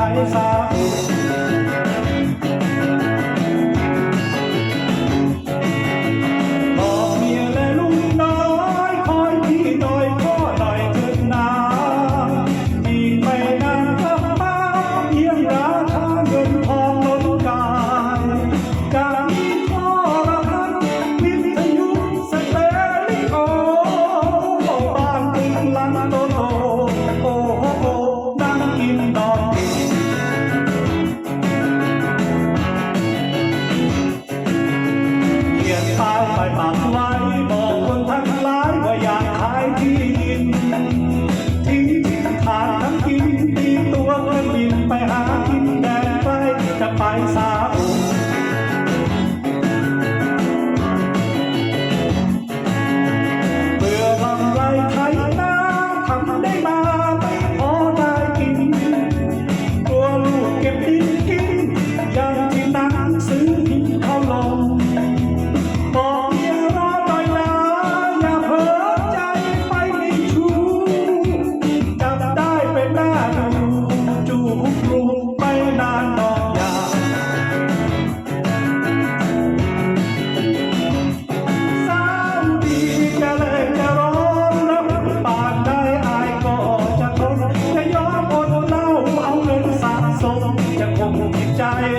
Anh Bye.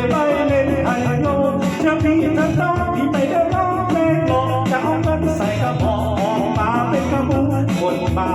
ใบเล่นไฮโลจะมีทั้งองที่ไปได้องเพงหลอจะเอาเงิใสกระบอกมาเป็นกระบุกคนมา